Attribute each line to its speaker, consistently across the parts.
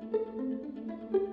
Speaker 1: thank you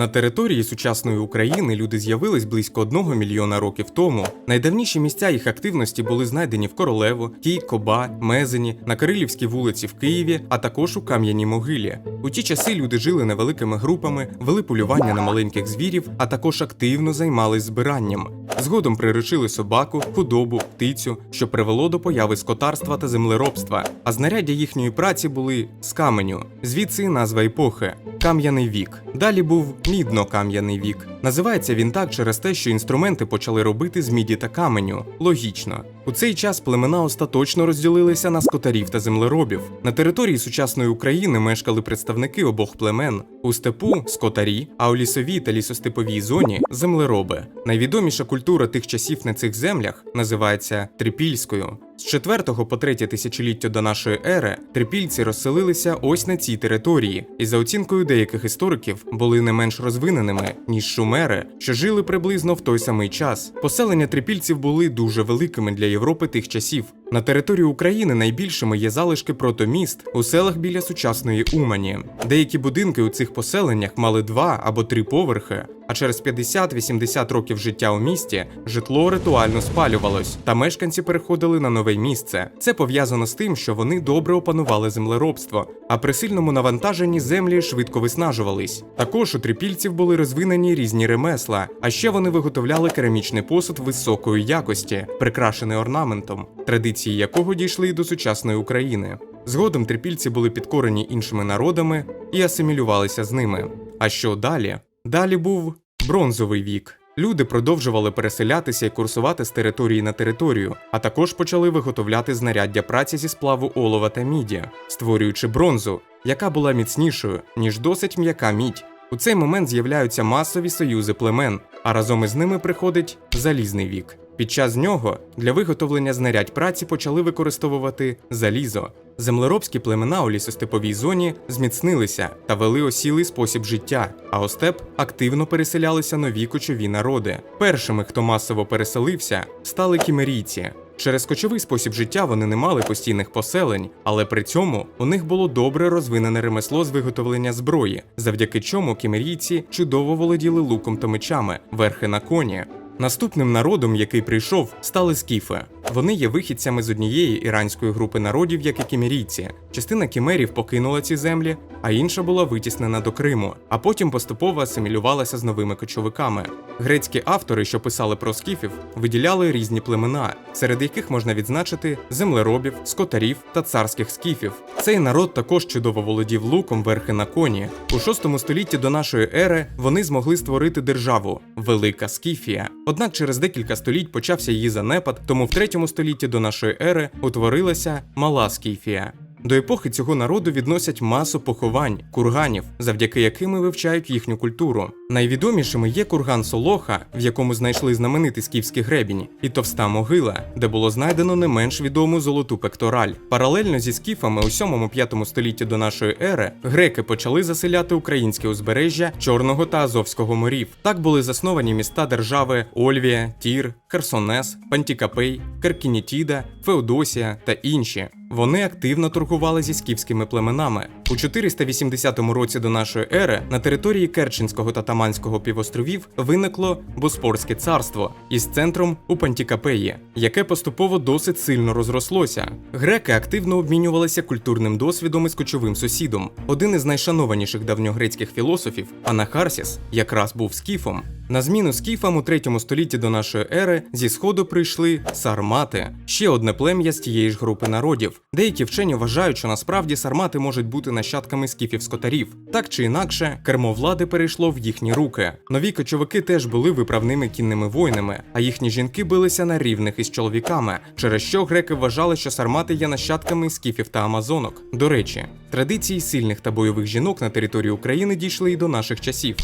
Speaker 1: На території сучасної України люди з'явились близько одного мільйона років тому. Найдавніші місця їх активності були знайдені в Королево, Тій, Коба, Мезені, на Кирилівській вулиці в Києві, а також у Кам'яній могилі. У ті часи люди жили невеликими групами, вели полювання на маленьких звірів, а також активно займались збиранням. Згодом приручили собаку, худобу, птицю, що привело до появи скотарства та землеробства. А знаряддя їхньої праці були з каменю, звідси назва епохи кам'яний вік. Далі був мідно-кам'яний вік. Називається він так через те, що інструменти почали робити з міді та каменю. Логічно. У цей час племена остаточно розділилися на скотарів та землеробів. На території сучасної України мешкали представники обох племен. У степу скотарі, а у лісовій та лісостеповій зоні землероби. Найвідоміша культура тих часів на цих землях називається трипільською. З 4 по 3 тисячоліття до нашої ери трипільці розселилися ось на цій території, і за оцінкою деяких істориків були не менш розвиненими, ніж шумери, що жили приблизно в той самий час. Поселення трипільців були дуже великими для Європи тих часів. На території України найбільшими є залишки протоміст у селах біля сучасної Умані. Деякі будинки у цих поселеннях мали два або три поверхи, а через 50-80 років життя у місті житло ритуально спалювалось, та мешканці переходили на нове місце. Це пов'язано з тим, що вони добре опанували землеробство, а при сильному навантаженні землі швидко виснажувались. Також у трипільців були розвинені різні ремесла, а ще вони виготовляли керамічний посуд високої якості, прикрашений орнаментом, традиції якого дійшли до сучасної України. Згодом трипільці були підкорені іншими народами і асимілювалися з ними. А що далі? Далі був бронзовий вік. Люди продовжували переселятися і курсувати з території на територію, а також почали виготовляти знаряддя праці зі сплаву олова та міді, створюючи бронзу, яка була міцнішою, ніж досить м'яка мідь. У цей момент з'являються масові союзи племен, а разом із ними приходить залізний вік. Під час нього для виготовлення знарядь праці почали використовувати залізо. Землеробські племена у лісостеповій зоні зміцнилися та вели осілий спосіб життя, а у степ активно переселялися нові кочові народи. Першими, хто масово переселився, стали кімерійці. Через кочовий спосіб життя вони не мали постійних поселень, але при цьому у них було добре розвинене ремесло з виготовлення зброї, завдяки чому кімерійці чудово володіли луком та мечами, верхи на коні. Наступним народом, який прийшов, стали скіфи. Вони є вихідцями з однієї іранської групи народів, як і кімерійці. Частина кімерів покинула ці землі, а інша була витіснена до Криму, а потім поступово асимілювалася з новими кочовиками. Грецькі автори, що писали про скіфів, виділяли різні племена, серед яких можна відзначити землеробів, скотарів та царських скіфів. Цей народ також чудово володів луком верхи на коні. У 6 столітті до нашої ери вони змогли створити державу Велика Скіфія. Однак через декілька століть почався її занепад, тому в 3 столітті до нашої ери утворилася Мала Скіфія. До епохи цього народу відносять масу поховань, курганів, завдяки яким вивчають їхню культуру. Найвідомішими є курган Солоха, в якому знайшли знаменитий скіфський гребінь, і товста могила, де було знайдено не менш відому золоту пектораль. Паралельно зі скіфами у 7-5 столітті до нашої ери греки почали заселяти українське узбережжя Чорного та Азовського морів. Так були засновані міста держави Ольвія, Тір, Херсонес, Пантікапей, Керкінітіда, Феодосія та інші. Вони активно торгували зі скіфськими племенами. У 480 році до нашої ери на території Керченського та Таманського півостровів виникло Боспорське царство із центром у Пантікапеї, яке поступово досить сильно розрослося. Греки активно обмінювалися культурним досвідом із кочовим сусідом. Один із найшанованіших давньогрецьких філософів, Анахарсіс, якраз був скіфом. На зміну скіфам у 3 столітті до нашої ери зі сходу прийшли сармати, ще одне плем'я з тієї ж групи народів. Деякі вчені вважають, що насправді сармати можуть бути нащадками скіфів скотарів. Так чи інакше, кермо влади перейшло в їхні руки. Нові кочовики теж були виправними кінними воїнами, а їхні жінки билися на рівних із чоловіками, через що греки вважали, що сармати є нащадками скіфів та амазонок. До речі, традиції сильних та бойових жінок на території України дійшли і до наших часів.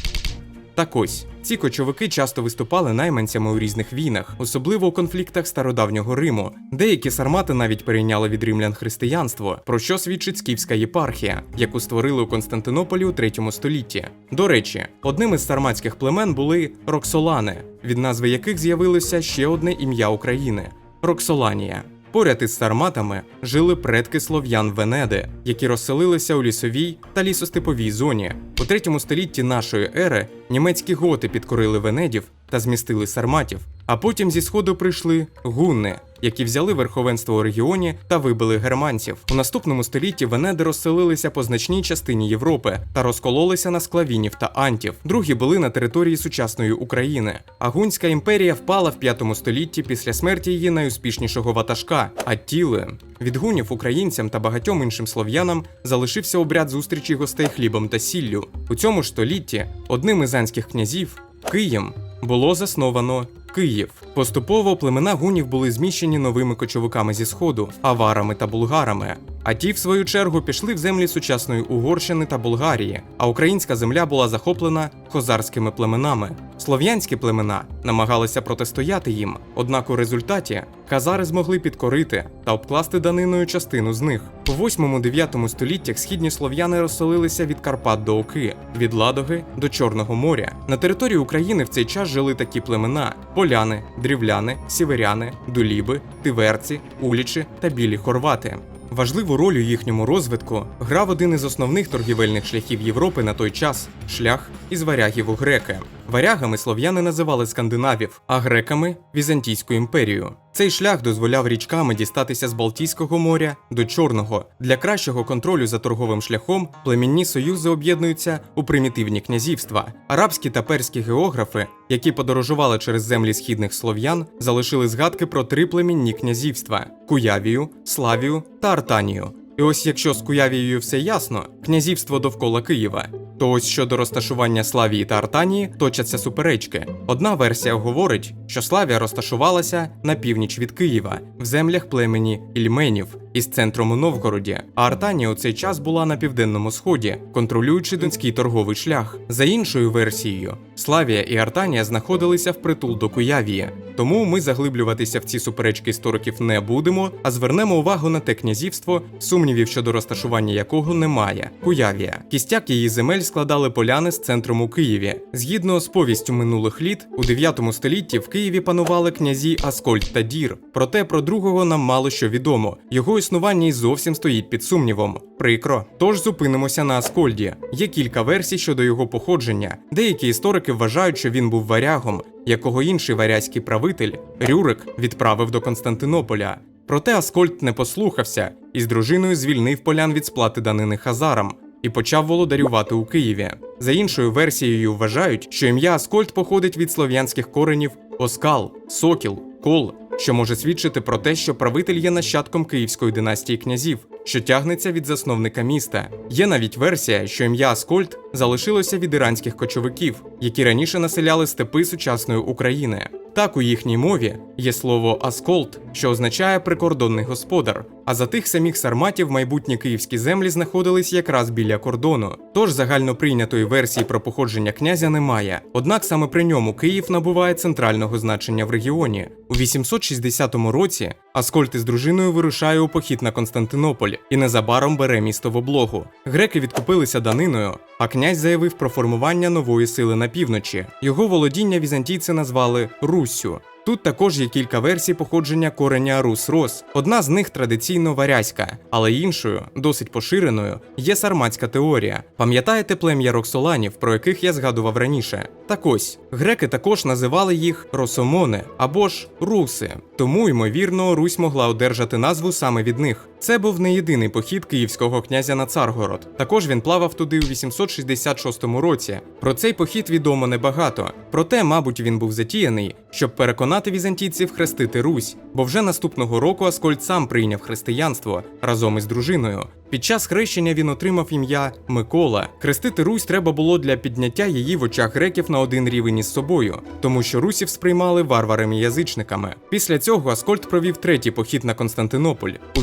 Speaker 1: Так ось ці кочовики часто виступали найманцями у різних війнах, особливо у конфліктах стародавнього Риму. Деякі сармати навіть перейняли від римлян християнство, про що свідчить скіфська єпархія, яку створили у Константинополі у 3 столітті. До речі, одним із сарматських племен були роксолани, від назви яких з'явилося ще одне ім'я України Роксоланія. Поряд із сарматами жили предки слов'ян Венеди, які розселилися у лісовій та лісостеповій зоні. У третьому столітті нашої ери німецькі готи підкорили венедів та змістили сарматів. А потім зі сходу прийшли гунни, які взяли верховенство у регіоні та вибили германців. У наступному столітті венеди розселилися по значній частині Європи та розкололися на склавінів та антів. Другі були на території сучасної України. А гунська імперія впала в 5 столітті після смерті її найуспішнішого ватажка Аттіли. Від гунів українцям та багатьом іншим слов'янам залишився обряд зустрічі гостей хлібом та сіллю. У цьому ж столітті одним із анських князів Києм було засновано Київ. Поступово племена гунів були зміщені новими кочовиками зі сходу, аварами та булгарами. А ті, в свою чергу, пішли в землі сучасної Угорщини та Болгарії, а українська земля була захоплена хозарськими племенами. Слов'янські племена намагалися протистояти їм, однак у результаті казари змогли підкорити та обкласти даниною частину з них. У 8-9 століттях східні слов'яни розселилися від Карпат до Оки, від Ладоги до Чорного моря. На території України в цей час жили такі племена: поляни, дрівляни, сіверяни, дуліби, тиверці, улічі та білі хорвати. Важливу роль у їхньому розвитку грав один із основних торгівельних шляхів Європи на той час шлях із варягів у греки. Варягами слов'яни називали скандинавів, а греками Візантійську імперію. Цей шлях дозволяв річками дістатися з Балтійського моря до Чорного. Для кращого контролю за торговим шляхом племінні союзи об'єднуються у примітивні князівства. Арабські та перські географи, які подорожували через землі східних слов'ян, залишили згадки про три племінні князівства: Куявію, Славію та Артанію. І ось якщо з Куявією все ясно, князівство довкола Києва, то ось щодо розташування Славії та Артанії точаться суперечки. Одна версія говорить, що Славія розташувалася на північ від Києва, в землях племені Ільменів із центром у Новгороді, а Артанія у цей час була на південному сході, контролюючи донський торговий шлях. За іншою версією, Славія і Артанія знаходилися впритул до Куявії. Тому ми заглиблюватися в ці суперечки істориків не будемо, а звернемо увагу на те князівство, сумнівів щодо розташування якого немає. Куявія. Кістяк її земель складали поляни з центром у Києві. Згідно з повістю минулих літ, у 9 столітті в Києві панували князі Аскольд та Дір. Проте про другого нам мало що відомо. Його існування й зовсім стоїть під сумнівом. Прикро. Тож зупинимося на Аскольді. Є кілька версій щодо його походження. Деякі історики вважають, що він був варягом, якого інший варязький правитель Рюрик відправив до Константинополя. Проте Аскольд не послухався і з дружиною звільнив полян від сплати данини хазарам і почав володарювати у Києві. За іншою версією вважають, що ім'я Аскольд походить від слов'янських коренів Оскал, Сокіл, Кол, що може свідчити про те, що правитель є нащадком київської династії князів, що тягнеться від засновника міста. Є навіть версія, що ім'я Аскольд залишилося від іранських кочовиків, які раніше населяли степи сучасної України. Так у їхній мові є слово Асколд, що означає прикордонний господар. А за тих самих сарматів майбутні київські землі знаходились якраз біля кордону. Тож загальноприйнятої версії про походження князя немає. Однак саме при ньому Київ набуває центрального значення в регіоні. У 860 році Аскольд із дружиною вирушає у похід на Константинополь і незабаром бере місто в облогу. Греки відкупилися даниною, а князь заявив про формування нової сили на півночі. Його володіння візантійці назвали Руссю. Тут також є кілька версій походження кореня Рус-Рос. Одна з них традиційно варязька, але іншою, досить поширеною, є сарматська теорія. Пам'ятаєте плем'я Роксоланів, про яких я згадував раніше? Так ось, греки також називали їх росомони або ж руси. Тому, ймовірно, Русь могла одержати назву саме від них. Це був не єдиний похід київського князя на Царгород. Також він плавав туди у 866 році. Про цей похід відомо небагато. Проте, мабуть, він був затіяний, щоб переконати візантійців хрестити Русь, бо вже наступного року Аскольд сам прийняв християнство разом із дружиною. Під час хрещення він отримав ім'я Микола. Хрестити Русь треба було для підняття її в очах греків на один рівень із собою, тому що русів сприймали варварами-язичниками. Після цього Аскольд провів третій похід на Константинополь у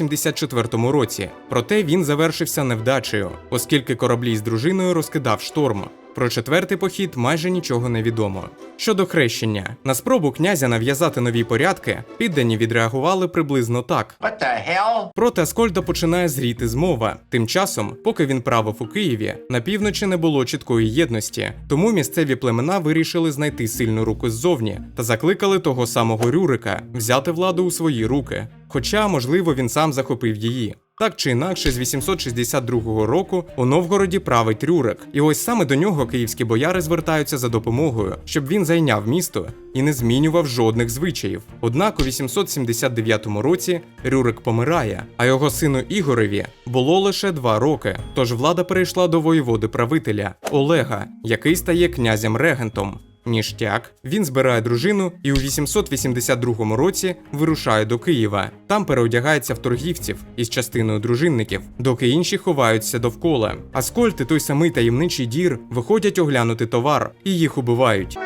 Speaker 1: 874 році. Проте він завершився невдачею, оскільки кораблі з дружиною розкидав шторм. Про четвертий похід майже нічого не відомо. Щодо хрещення, на спробу князя нав'язати нові порядки, піддані відреагували приблизно так.
Speaker 2: What the hell?
Speaker 1: Проти Аскольда починає зріти змова. Тим часом, поки він правив у Києві, на півночі не було чіткої єдності. Тому місцеві племена вирішили знайти сильну руку ззовні та закликали того самого Рюрика взяти владу у свої руки. Хоча, можливо, він сам захопив її. Так чи інакше, з 862 року у Новгороді править Рюрик, і ось саме до нього київські бояри звертаються за допомогою, щоб він зайняв місто і не змінював жодних звичаїв. Однак у 879 році Рюрик помирає, а його сину Ігореві було лише два роки. Тож влада перейшла до воєводи правителя Олега, який стає князем регентом. Ніштяк, він збирає дружину і у 882 році вирушає до Києва. Там переодягається в торгівців із частиною дружинників, доки інші ховаються довкола. Аскольд і той самий таємничий дір виходять оглянути товар і їх убивають.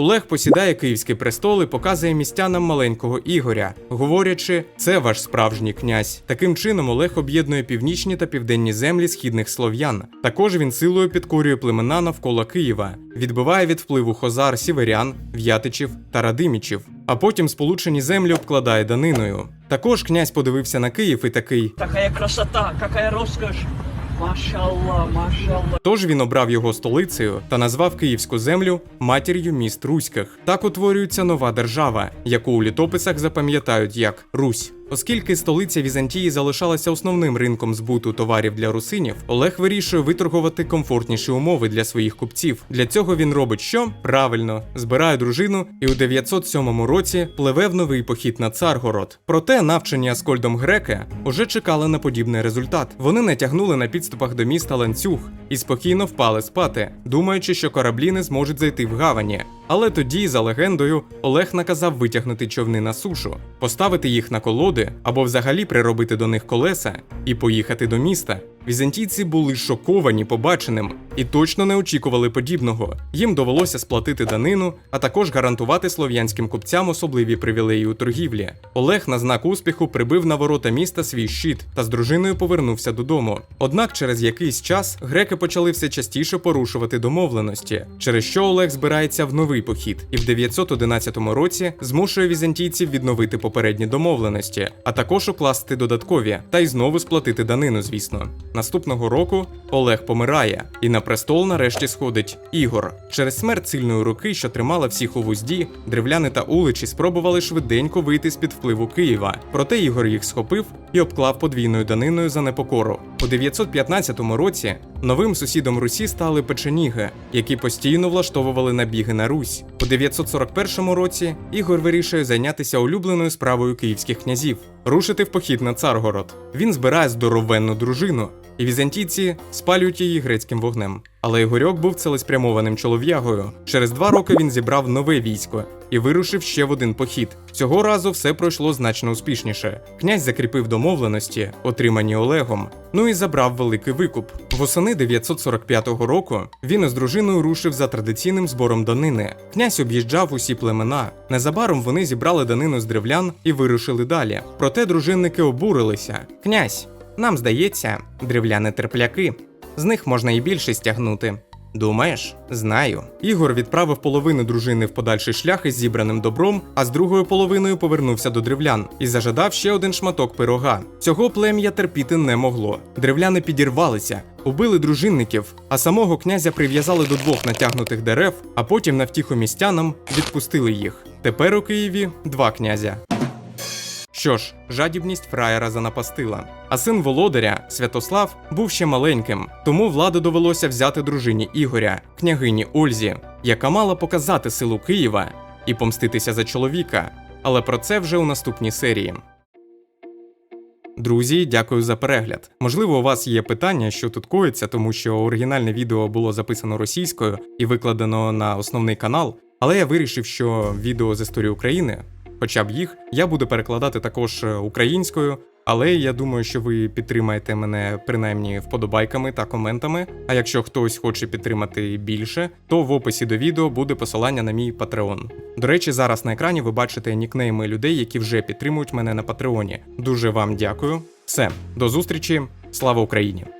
Speaker 1: Олег посідає київський престол і показує містянам маленького Ігоря, говорячи, це ваш справжній князь. Таким чином Олег об'єднує північні та південні землі східних слов'ян. Також він силою підкорює племена навколо Києва, відбиває від впливу хозар, сіверян, в'ятичів та радимічів, а потім сполучені землі обкладає даниною. Також князь подивився на Київ і такий.
Speaker 3: Какая красота, какая роскошь. Машаллах, машалла.
Speaker 1: Тож він обрав його столицею та назвав київську землю матір'ю міст руських. Так утворюється нова держава, яку у літописах запам'ятають як Русь. Оскільки столиця Візантії залишалася основним ринком збуту товарів для русинів, Олег вирішує виторгувати комфортніші умови для своїх купців. Для цього він робить що? Правильно, збирає дружину і у 907 році пливе в новий похід на Царгород. Проте навчені Аскольдом греки уже чекали на подібний результат. Вони натягнули на підступах до міста ланцюг і спокійно впали спати, думаючи, що кораблі не зможуть зайти в гавані. Але тоді, за легендою, Олег наказав витягнути човни на сушу, поставити їх на колоди або взагалі приробити до них колеса і поїхати до міста. Візантійці були шоковані побаченим і точно не очікували подібного. Їм довелося сплатити данину, а також гарантувати слов'янським купцям особливі привілеї у торгівлі. Олег на знак успіху прибив на ворота міста свій щит та з дружиною повернувся додому. Однак через якийсь час греки почали все частіше порушувати домовленості, через що Олег збирається в новий похід і в 911 році змушує візантійців відновити попередні домовленості, а також укласти додаткові та й знову сплатити данину, звісно. Наступного року Олег помирає, і на престол нарешті сходить Ігор. Через смерть сильної руки, що тримала всіх у вузді, древляни та уличі спробували швиденько вийти з під впливу Києва. Проте Ігор їх схопив і обклав подвійною даниною за непокору. У 915 році новим сусідом Русі стали печеніги, які постійно влаштовували набіги на Русь. У 941 році Ігор вирішує зайнятися улюбленою справою київських князів рушити в похід на Царгород. Він збирає здоровенну дружину, і візантійці спалюють її грецьким вогнем. Але Ігорьок був цілеспрямованим чолов'ягою. Через два роки він зібрав нове військо і вирушив ще в один похід. Цього разу все пройшло значно успішніше. Князь закріпив домовленості, отримані Олегом, ну і забрав великий викуп. Восени 945 року він із дружиною рушив за традиційним збором данини. Князь об'їжджав усі племена. Незабаром вони зібрали данину з древлян і вирушили далі. Проте дружинники обурилися. Князь, нам здається, древляни терпляки. З них можна і більше стягнути. Думаєш? Знаю. Ігор відправив половину дружини в подальший шлях із зібраним добром, а з другою половиною повернувся до древлян і зажадав ще один шматок пирога. Цього плем'я терпіти не могло. Древляни підірвалися, убили дружинників, а самого князя прив'язали до двох натягнутих дерев, а потім на втіху містянам відпустили їх. Тепер у Києві два князя. Що ж, жадібність фраєра занапастила. А син володаря, Святослав, був ще маленьким, тому владу довелося взяти дружині Ігоря, княгині Ользі, яка мала показати силу Києва і помститися за чоловіка. Але про це вже у наступній серії. Друзі, дякую за перегляд. Можливо, у вас є питання, що тут коїться, тому що оригінальне відео було записано російською і викладено на основний канал. Але я вирішив, що відео з історії України, хоча б їх, я буду перекладати також е, українською. Але я думаю, що ви підтримаєте мене принаймні вподобайками та коментами. А якщо хтось хоче підтримати більше, то в описі до відео буде посилання на мій Patreon. До речі, зараз на екрані ви бачите нікнейми людей, які вже підтримують мене на Патреоні. Дуже вам дякую. Все, до зустрічі, слава Україні!